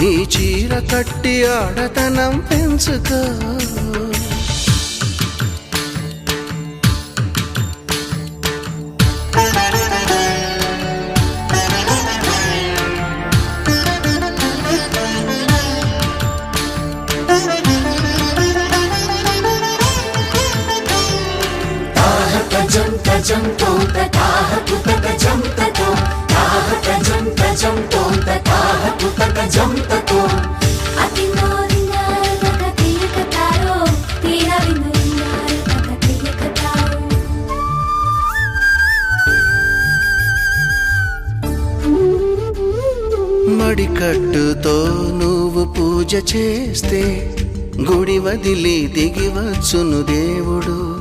ఈ చీర కట్టి ఆడతనం పెంచుకో. తజం తజం తోంత తాహ కుతక జం తతో తాహ తజం తజం కట్టుతో నువ్వు పూజ చేస్తే గుడి వదిలి దిగివచ్చును దేవుడు.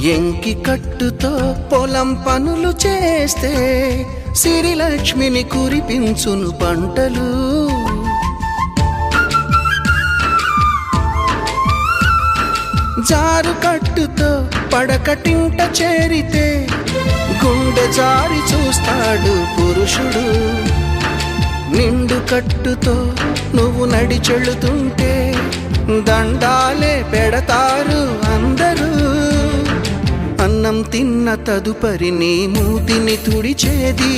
ఎంకి కట్టుతో పొలం పనులు చేస్తే సిరిలక్ష్మిని కురిపించును పంటలు. జారు కట్టుతో పడకటింట చేరితే గుండె జారి చూస్తాడు పురుషుడు. నిండు కట్టుతో నువ్వు నడిచెళుతుంటే దండాలే పెడతారు అందరూ. అన్నం తిన్న తదుపరి నీ మూతిని తుడిచేది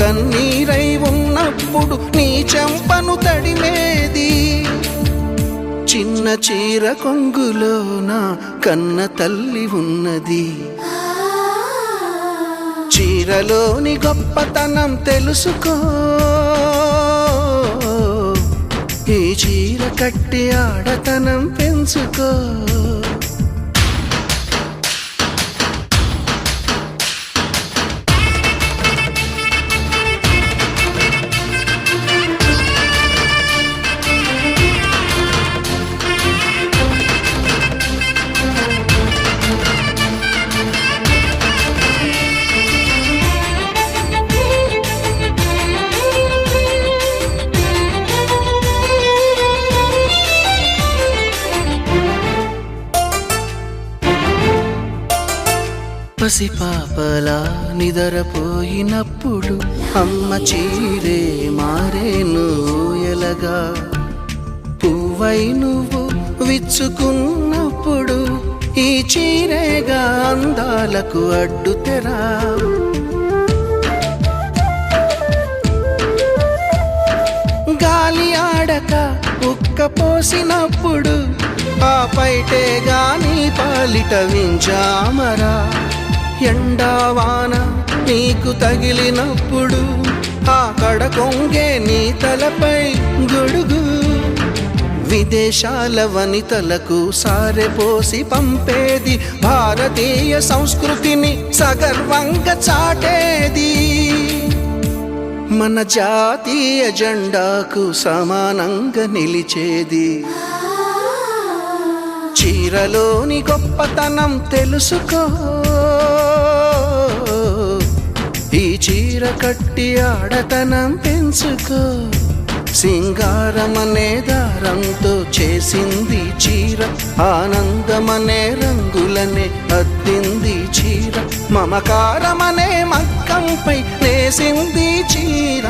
కన్నీరై ఉన్నప్పుడు నీ చెంపను తడిమేది. చిన్న చీర కొంగులోన కన్న తల్లి ఉన్నది. చీరలోని గొప్పతనం తెలుసుకో. ఈ చీర కట్టి ఆడతనం పెంచుకో. పసిపాపలా నిదరపోయినప్పుడు అమ్మ చీరే మారేను ఎలగా. పువ్వై నువ్వు విచ్చుకున్నప్పుడు ఈ చీరేగా అందాలకు అడ్డు తెరా. గాలి ఆడక ఉక్క పోసినప్పుడు ఆ పైటే గాని పాలిట వించామరా ఎండావాన నీకు తగిలినప్పుడు ఆ కడ కొంగే నీ తలపై గొడుగు. విదేశాల వనితలకు సారెపోసి పంపేది భారతీయ సంస్కృతిని సగర్వంగా చాటేది. మన జాతీయ జెండాకు సమానంగా నిలిచేది. చీరలోని గొప్పతనం తెలుసుకో. చీర కట్టి ఆడతనం పెంచుకో. సింగారమనే దారంతో చేసింది చీర ఆనందమనే రంగులనే అద్దింది చీర మమకారమనే మక్కంపై నేసింది చీర.